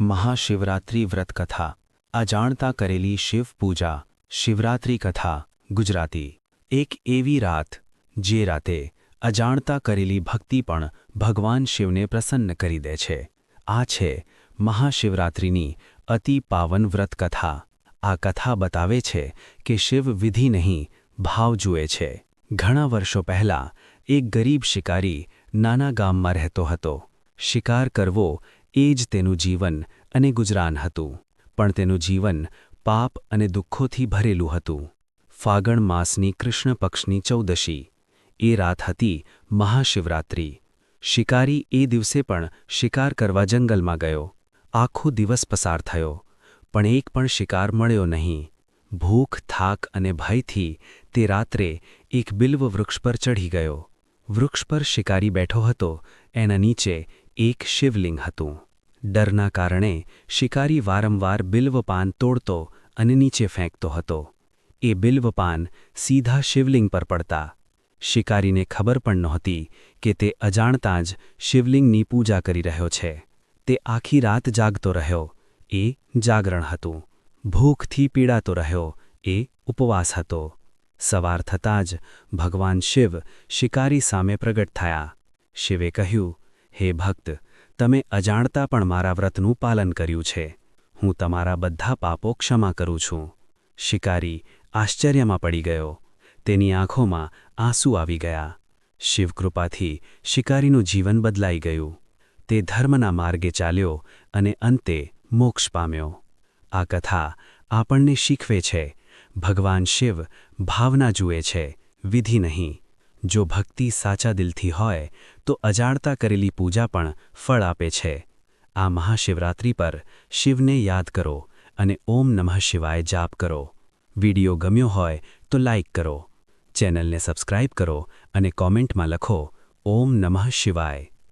મહાશિવરાત્રિ વ્રતકથા અજાણતા કરેલી શિવ પૂજા, શિવરાત્રિ કથા, ગુજરાતી. એક એવી રાત, જે રાતે અજાણતા કરેલી ભક્તિ પણ ભગવાન શિવને પ્રસન્ન કરી દે છે. આ છે મહાશિવરાત્રિની અતિ પાવન વ્રતકથા આ કથા બતાવે છે કે શિવ વિધિ નહીં, ભાવ જુએ છે. ઘણા વર્ષો પહેલાં એક ગરીબ શિકારી નાના ગામમાં રહેતો હતો. શિકાર કરવો એ જ તેનું જીવન અને ગુજરાન હતું. પણ તેનું જીવન પાપ અને દુઃખોથી ભરેલું હતું. ફાગણ માસની કૃષ્ણ પક્ષની ચૌદશી. એ રાત હતી મહાશિવરાત્રિ. શિકારી એ દિવસે પણ શિકાર કરવા જંગલમાં ગયો. આખો દિવસ પસાર થયો. પણ એક પણ શિકાર મળ્યો નહીં. ભૂખ, થાક અને ભયથી તે રાત્રે એક બિલ્વ વૃક્ષ પર ચઢી ગયો. વૃક્ષ પર શિકારી બેઠો હતો. એના નીચે એક શિવલિંગ હતું. ડરના કારણે શિકારી વારંવાર બિલ્વપાન તોડતો અને નીચે ફેંકતો હતો. એ બિલ્વપાન સીધા શિવલિંગ પર પડતા. શિકારીને ખબર પણ નહોતી કે તે અજાણતાં જ શિવલિંગની પૂજા કરી રહ્યો છે. તે આખી રાત જાગતો રહ્યો. એ જાગરણ હતું. ભૂખથી પીડાતો રહ્યો. એ ઉપવાસ હતો. સવાર થતાં જ ભગવાન શિવ શિકારી સામે પ્રગટ થયા. શિવે કહ્યું, હે ભક્ત તમે અજાણતા પણ મારા વ્રતનું પાલન કર્યું છે. હું તમારા બધા પાપો ક્ષમા કરું છું. શિકારી આશ્ચર્યમાં પડી ગયો. તેની આંખોમાં આંસુ આવી ગયા. શિવકૃપાથી શિકારીનું જીવન બદલાઈ ગયું. તે ધર્મના માર્ગે ચાલ્યો અને અંતે મોક્ષ પામ્યો. આ કથા આપણને શીખવે છે. ભગવાન શિવ ભાવના જુએ છે. વિધિ નહીં. જો ભક્તિ સાચા દિલથી હોય, તો અજાણતા કરેલી પૂજા પણ ફળ આપે છે. આ મહાશિવરાત્રિ પર શિવને યાદ કરો અને ઓમ નમઃ શિવાય જાપ કરો. વિડિયો ગમ્યો હોય તો લાઇક કરો. ચેનલને સબસ્ક્રાઇબ કરો અને કોમેન્ટમાં લખો, ઓમ નમઃ શિવાય.